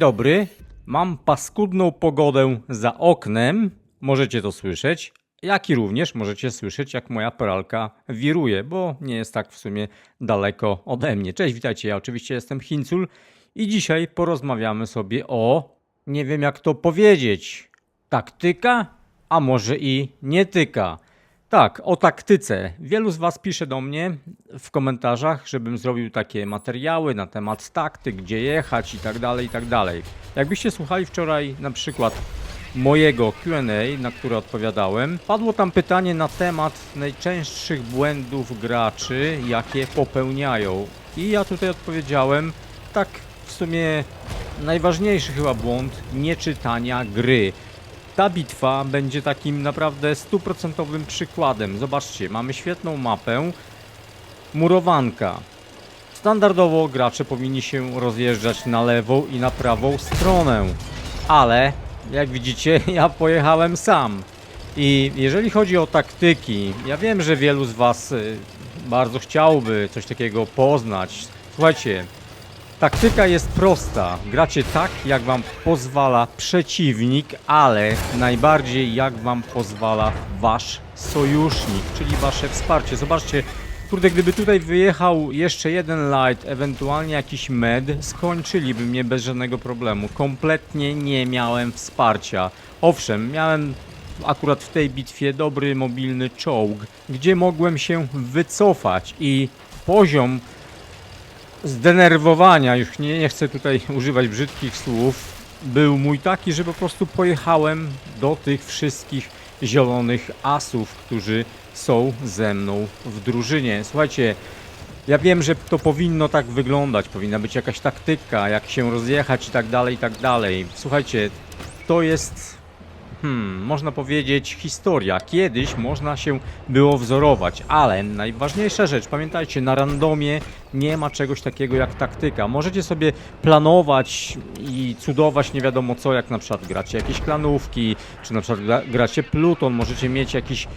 Dobry. Mam paskudną pogodę za oknem. Możecie to słyszeć. Jak i również możecie słyszeć, jak moja pralka wiruje, bo nie jest tak w sumie daleko ode mnie. Cześć, witajcie. Ja oczywiście jestem Hincul i dzisiaj porozmawiamy sobie o. Nie wiem, jak to powiedzieć. Taktyka, a może i nie tyka. Tak, o taktyce. Wielu z Was pisze do mnie w komentarzach, żebym zrobił takie materiały na temat taktyk, gdzie jechać i tak dalej, i tak dalej. Jakbyście słuchali wczoraj na przykład mojego Q&A, na które odpowiadałem, padło tam pytanie na temat najczęstszych błędów graczy, jakie popełniają. I ja tutaj odpowiedziałem, tak w sumie najważniejszy chyba błąd, nieczytania gry. Ta bitwa będzie takim naprawdę stuprocentowym przykładem. Zobaczcie, mamy świetną mapę. Murowanka. Standardowo gracze powinni się rozjeżdżać na lewą i na prawą stronę. Ale, jak widzicie, ja pojechałem sam. I jeżeli chodzi o taktyki, ja wiem, że wielu z Was y, bardzo chciałby coś takiego poznać. Słuchajcie, Taktyka jest prosta. Gracie tak, jak wam pozwala przeciwnik, ale najbardziej jak wam pozwala wasz sojusznik, czyli wasze wsparcie. Zobaczcie, kurde, gdyby tutaj wyjechał jeszcze jeden light, ewentualnie jakiś med, skończyliby mnie bez żadnego problemu. Kompletnie nie miałem wsparcia. Owszem, miałem akurat w tej bitwie dobry mobilny czołg, gdzie mogłem się wycofać i poziom zdenerwowania, już nie, nie chcę tutaj używać brzydkich słów, był mój taki, że po prostu pojechałem do tych wszystkich zielonych asów, którzy są ze mną w drużynie. Słuchajcie, ja wiem, że to powinno tak wyglądać, powinna być jakaś taktyka, jak się rozjechać i tak dalej, i tak dalej. Słuchajcie, to jest hmm, można powiedzieć, historia. Kiedyś można się było wzorować, ale najważniejsza rzecz, pamiętajcie, na randomie nie ma czegoś takiego jak taktyka. Możecie sobie planować i cudować nie wiadomo co, jak na przykład gracie jakieś klanówki, czy na przykład gra, gracie Pluton, możecie mieć jakiś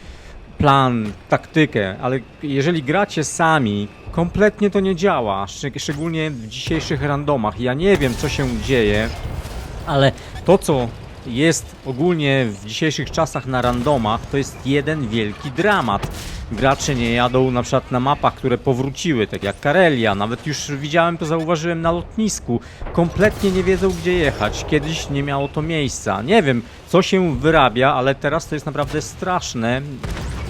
plan, taktykę, ale jeżeli gracie sami, kompletnie to nie działa, szczeg- szczególnie w dzisiejszych randomach. Ja nie wiem, co się dzieje, ale to, co jest ogólnie w dzisiejszych czasach na randomach, to jest jeden wielki dramat. Gracze nie jadą na przykład na mapach, które powróciły, tak jak Karelia, nawet już widziałem to, zauważyłem na lotnisku. Kompletnie nie wiedzą, gdzie jechać. Kiedyś nie miało to miejsca. Nie wiem, co się wyrabia, ale teraz to jest naprawdę straszne.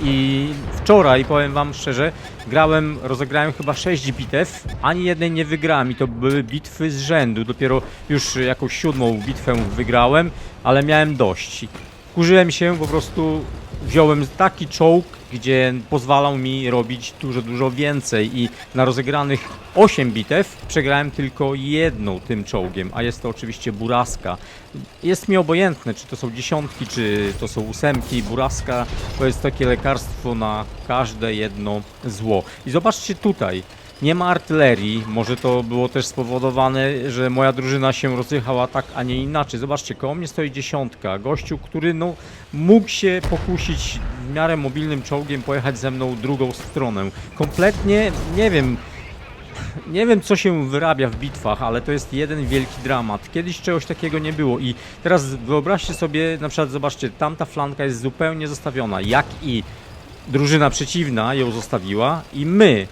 I wczoraj, powiem wam szczerze, grałem, rozegrałem chyba 6 bitew, ani jednej nie wygrałem i to były bitwy z rzędu. Dopiero już jakąś siódmą bitwę wygrałem, ale miałem dość. Kurzyłem się, po prostu wziąłem taki czołg, gdzie pozwalał mi robić dużo, dużo więcej i na rozegranych 8 bitew przegrałem tylko jedną tym czołgiem, a jest to oczywiście Buraska. Jest mi obojętne, czy to są dziesiątki, czy to są ósemki. Buraska to jest takie lekarstwo na każde jedno zło. I zobaczcie tutaj, nie ma artylerii, może to było też spowodowane, że moja drużyna się rozjechała tak, a nie inaczej. Zobaczcie, koło mnie stoi dziesiątka, gościu, który no, mógł się pokusić w miarę mobilnym czołgiem pojechać ze mną drugą stronę. Kompletnie, nie wiem, nie wiem co się wyrabia w bitwach, ale to jest jeden wielki dramat. Kiedyś czegoś takiego nie było i teraz wyobraźcie sobie, na przykład zobaczcie, tamta flanka jest zupełnie zostawiona, jak i drużyna przeciwna ją zostawiła i my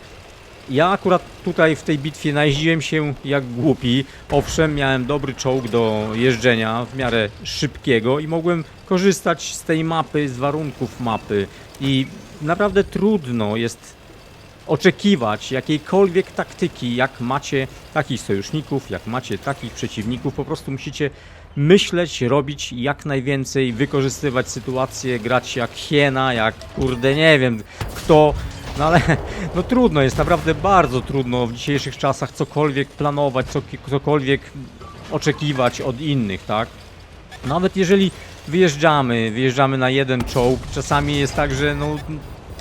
ja akurat tutaj w tej bitwie najeździłem się jak głupi. Owszem, miałem dobry czołg do jeżdżenia, w miarę szybkiego i mogłem korzystać z tej mapy, z warunków mapy. I naprawdę trudno jest oczekiwać jakiejkolwiek taktyki, jak macie takich sojuszników, jak macie takich przeciwników. Po prostu musicie myśleć, robić jak najwięcej, wykorzystywać sytuację, grać jak hiena, jak kurde nie wiem kto. No ale no trudno jest, naprawdę bardzo trudno w dzisiejszych czasach cokolwiek planować, co, cokolwiek oczekiwać od innych, tak? Nawet jeżeli wyjeżdżamy, wyjeżdżamy na jeden czołg, czasami jest tak, że no,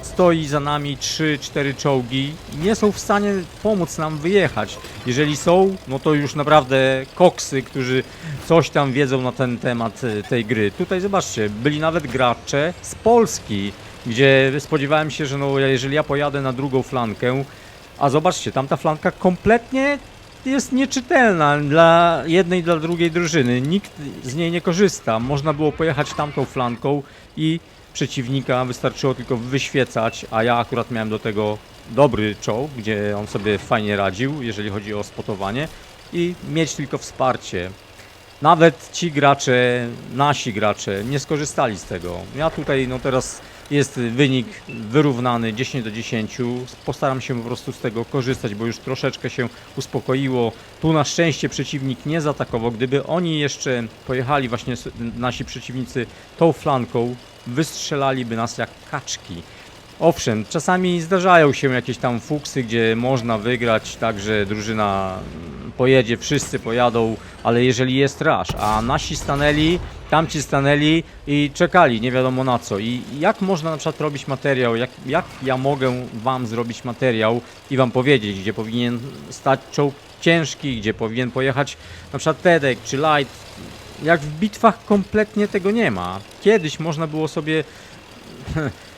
stoi za nami 3-4 czołgi i nie są w stanie pomóc nam wyjechać. Jeżeli są, no to już naprawdę koksy, którzy coś tam wiedzą na ten temat e, tej gry. Tutaj zobaczcie, byli nawet gracze z Polski, gdzie spodziewałem się, że no jeżeli ja pojadę na drugą flankę, a zobaczcie, tamta flanka kompletnie jest nieczytelna dla jednej, dla drugiej drużyny. Nikt z niej nie korzysta. Można było pojechać tamtą flanką i przeciwnika wystarczyło tylko wyświecać, a ja akurat miałem do tego dobry czołg, gdzie on sobie fajnie radził, jeżeli chodzi o spotowanie i mieć tylko wsparcie. Nawet ci gracze, nasi gracze nie skorzystali z tego. Ja tutaj, no teraz jest wynik wyrównany 10 do 10. Postaram się po prostu z tego korzystać, bo już troszeczkę się uspokoiło. Tu na szczęście przeciwnik nie zaatakował. Gdyby oni jeszcze pojechali właśnie nasi przeciwnicy tą flanką, wystrzelaliby nas jak kaczki. Owszem, czasami zdarzają się jakieś tam fuksy, gdzie można wygrać tak, że drużyna pojedzie, wszyscy pojadą, ale jeżeli jest rasz, a nasi stanęli, tamci stanęli i czekali, nie wiadomo na co. I jak można na przykład robić materiał, jak, jak ja mogę wam zrobić materiał i wam powiedzieć, gdzie powinien stać czołg ciężki, gdzie powinien pojechać na przykład Tedek czy Light, jak w bitwach kompletnie tego nie ma. Kiedyś można było sobie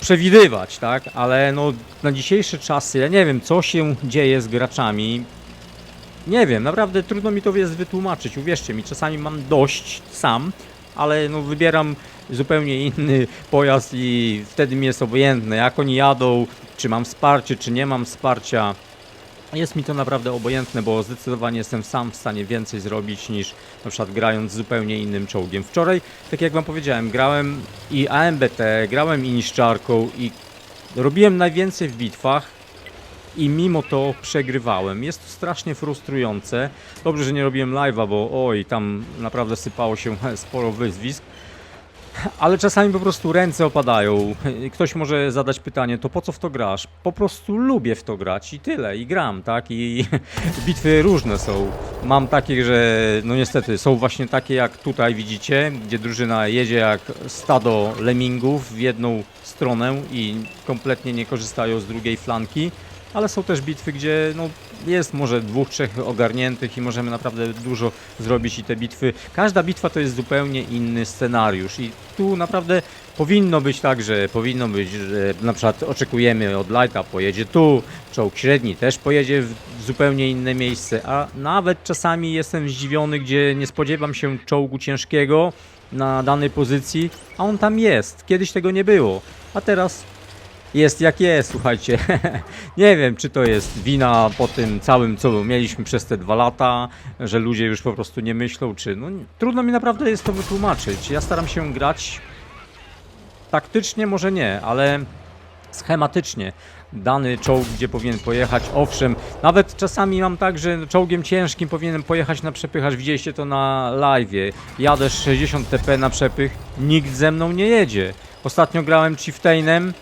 przewidywać, tak? Ale no na dzisiejsze czasy, ja nie wiem, co się dzieje z graczami. Nie wiem, naprawdę trudno mi to jest wytłumaczyć. Uwierzcie mi, czasami mam dość sam, ale no wybieram zupełnie inny pojazd i wtedy mi jest obojętne, jak oni jadą, czy mam wsparcie, czy nie mam wsparcia. Jest mi to naprawdę obojętne, bo zdecydowanie jestem sam w stanie więcej zrobić niż na przykład grając zupełnie innym czołgiem. Wczoraj, tak jak wam powiedziałem, grałem i AMBT, grałem i niszczarką i robiłem najwięcej w bitwach i mimo to przegrywałem. Jest to strasznie frustrujące. Dobrze, że nie robiłem live'a, bo oj, tam naprawdę sypało się sporo wyzwisk. Ale czasami po prostu ręce opadają. Ktoś może zadać pytanie, to po co w to grasz? Po prostu lubię w to grać i tyle, i gram, tak? I bitwy różne są. Mam takie, że no niestety są właśnie takie jak tutaj widzicie, gdzie drużyna jedzie jak stado lemmingów w jedną stronę i kompletnie nie korzystają z drugiej flanki. Ale są też bitwy, gdzie no, jest może dwóch, trzech ogarniętych i możemy naprawdę dużo zrobić i te bitwy. Każda bitwa to jest zupełnie inny scenariusz i tu naprawdę powinno być tak, że powinno być, że na przykład oczekujemy od Lighta pojedzie tu, czołg średni też pojedzie w zupełnie inne miejsce, a nawet czasami jestem zdziwiony, gdzie nie spodziewam się czołgu ciężkiego na danej pozycji, a on tam jest. Kiedyś tego nie było, a teraz jest jak jest, słuchajcie. nie wiem, czy to jest wina po tym całym, co mieliśmy przez te dwa lata, że ludzie już po prostu nie myślą, czy. No, trudno mi naprawdę jest to wytłumaczyć. Ja staram się grać taktycznie, może nie, ale schematycznie. Dany czołg, gdzie powinien pojechać, owszem, nawet czasami mam tak, że czołgiem ciężkim powinienem pojechać na przepychacz, widzieliście to na live. Jadę 60 TP na przepych, nikt ze mną nie jedzie. Ostatnio grałem Chieftainem,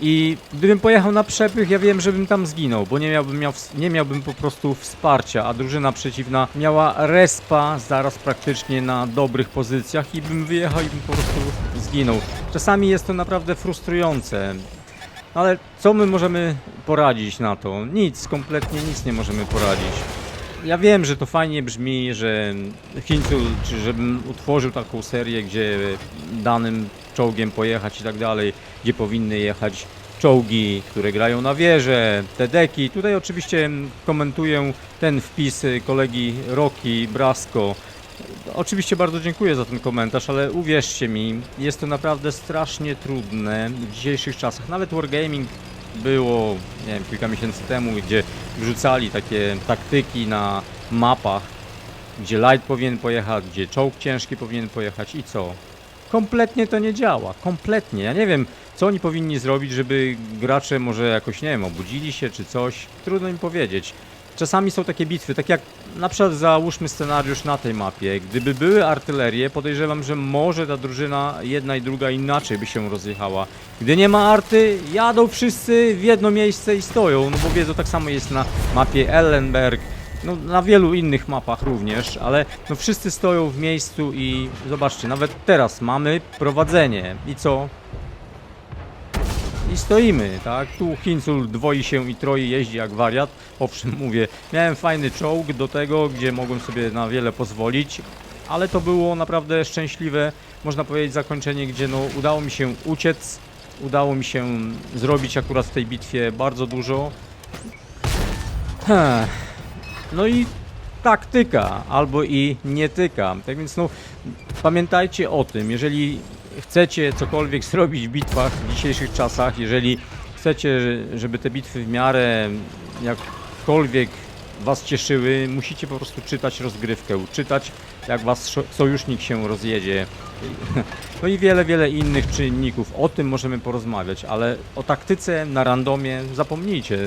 i gdybym pojechał na przepych, ja wiem, żebym tam zginął, bo nie miałbym, miał, nie miałbym po prostu wsparcia, a drużyna przeciwna miała respa zaraz praktycznie na dobrych pozycjach i bym wyjechał i bym po prostu zginął. Czasami jest to naprawdę frustrujące. Ale co my możemy poradzić na to? Nic, kompletnie nic nie możemy poradzić. Ja wiem, że to fajnie brzmi, że Hincu, czy żebym utworzył taką serię, gdzie danym czołgiem pojechać i tak dalej, gdzie powinny jechać czołgi, które grają na wieże, te deki. Tutaj oczywiście komentuję ten wpis kolegi Roki Brasko. Oczywiście bardzo dziękuję za ten komentarz, ale uwierzcie mi, jest to naprawdę strasznie trudne w dzisiejszych czasach. Nawet Wargaming było, nie wiem, kilka miesięcy temu, gdzie wrzucali takie taktyki na mapach, gdzie light powinien pojechać, gdzie czołg ciężki powinien pojechać i co? Kompletnie to nie działa, kompletnie. Ja nie wiem, co oni powinni zrobić, żeby gracze może jakoś, nie wiem, obudzili się czy coś. Trudno im powiedzieć. Czasami są takie bitwy, tak jak na przykład załóżmy scenariusz na tej mapie. Gdyby były artylerie, podejrzewam, że może ta drużyna jedna i druga inaczej by się rozjechała. Gdy nie ma arty, jadą wszyscy w jedno miejsce i stoją, no bo wiedzą, tak samo jest na mapie Ellenberg, no na wielu innych mapach również, ale no wszyscy stoją w miejscu i zobaczcie, nawet teraz mamy prowadzenie. I co? I stoimy, tak? Tu Hincul dwoi się i troi, jeździ jak wariat. Owszem, mówię, miałem fajny czołg do tego, gdzie mogłem sobie na wiele pozwolić, ale to było naprawdę szczęśliwe, można powiedzieć, zakończenie, gdzie no udało mi się uciec, udało mi się zrobić akurat w tej bitwie bardzo dużo. No i taktyka, albo i nie tyka. Tak więc no, pamiętajcie o tym, jeżeli chcecie cokolwiek zrobić w bitwach w dzisiejszych czasach, jeżeli chcecie, żeby te bitwy w miarę jakkolwiek was cieszyły, musicie po prostu czytać rozgrywkę, czytać jak was sojusznik się rozjedzie. No i wiele, wiele innych czynników. O tym możemy porozmawiać, ale o taktyce na randomie zapomnijcie.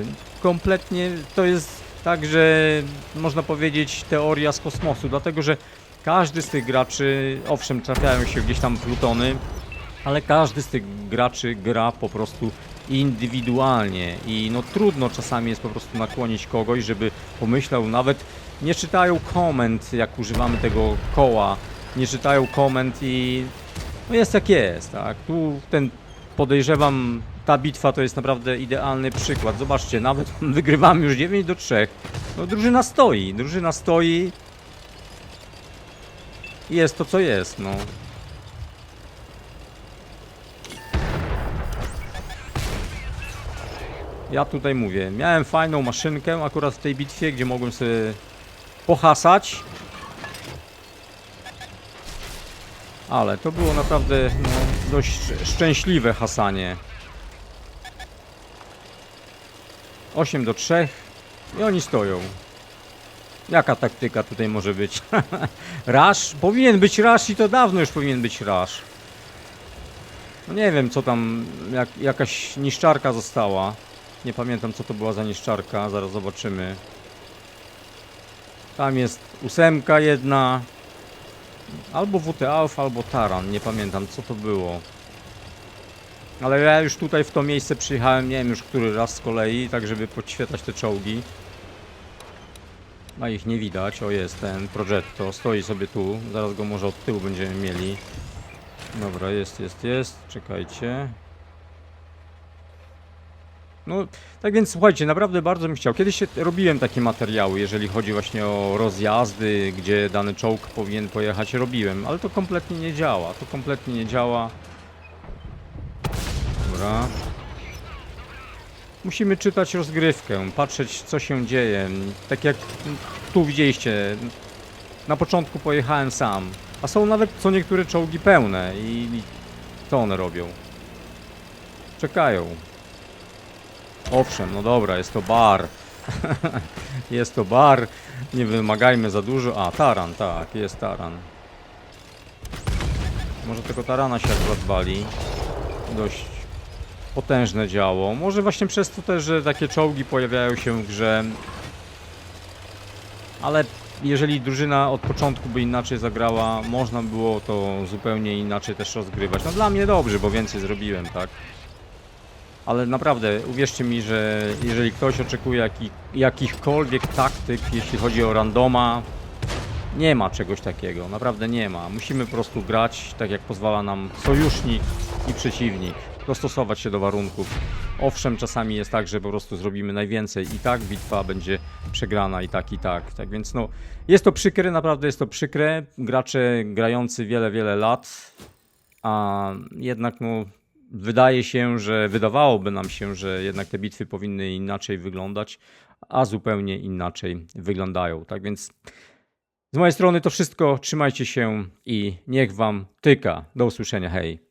Kompletnie to jest tak, że można powiedzieć teoria z kosmosu, dlatego że każdy z tych graczy, owszem, trafiają się gdzieś tam plutony, ale każdy z tych graczy gra po prostu indywidualnie i no trudno czasami jest po prostu nakłonić kogoś, żeby pomyślał, nawet nie czytają komend, jak używamy tego koła, nie czytają komend i no jest jak jest, tak, tu ten podejrzewam, ta bitwa to jest naprawdę idealny przykład, zobaczcie, nawet wygrywamy już 9 do 3, no drużyna stoi, drużyna stoi jest to co jest, no. Ja tutaj mówię, miałem fajną maszynkę akurat w tej bitwie, gdzie mogłem sobie pohasać. Ale to było naprawdę no, dość szczęśliwe hasanie. 8 do 3 i oni stoją. Jaka taktyka tutaj może być? Rush? Powinien być rush i to dawno już powinien być rush. No nie wiem co tam, jak, jakaś niszczarka została. Nie pamiętam co to była za niszczarka, zaraz zobaczymy. Tam jest ósemka jedna. Albo WT albo Taran, nie pamiętam co to było. Ale ja już tutaj w to miejsce przyjechałem, nie wiem już który raz z kolei, tak żeby podświetlać te czołgi. A ich nie widać, o jest ten Progetto, stoi sobie tu, zaraz go może od tyłu będziemy mieli. Dobra, jest, jest, jest, czekajcie. No, tak więc słuchajcie, naprawdę bardzo bym chciał. Kiedyś robiłem takie materiały, jeżeli chodzi właśnie o rozjazdy, gdzie dany czołg powinien pojechać, robiłem, ale to kompletnie nie działa. To kompletnie nie działa. Dobra. Musimy czytać rozgrywkę, patrzeć co się dzieje. Tak jak tu widzieliście, na początku pojechałem sam, a są nawet co niektóre czołgi pełne i, co one robią? Czekają. Owszem, no dobra, jest to bar. jest to bar. Nie wymagajmy za dużo. A, taran, tak, jest taran. Może tego tarana się akurat. Dość potężne działo. Może właśnie przez to też, że takie czołgi pojawiają się w grze. Ale jeżeli drużyna od początku by inaczej zagrała, można było to zupełnie inaczej też rozgrywać. No dla mnie dobrze, bo więcej zrobiłem, tak? Ale naprawdę, uwierzcie mi, że jeżeli ktoś oczekuje jaki, jakichkolwiek taktyk, jeśli chodzi o randoma, nie ma czegoś takiego. Naprawdę nie ma. Musimy po prostu grać tak, jak pozwala nam sojusznik i przeciwnik. Dostosować się do warunków. Owszem, czasami jest tak, że po prostu zrobimy najwięcej i tak bitwa będzie przegrana i tak, i tak. Tak więc no, jest to przykre, naprawdę jest to przykre. Gracze grający wiele, wiele lat, a jednak no, wydaje się, że wydawałoby nam się, że jednak te bitwy powinny inaczej wyglądać, a zupełnie inaczej wyglądają. Tak więc z mojej strony to wszystko. Trzymajcie się i niech wam tyka. Do usłyszenia. Hej.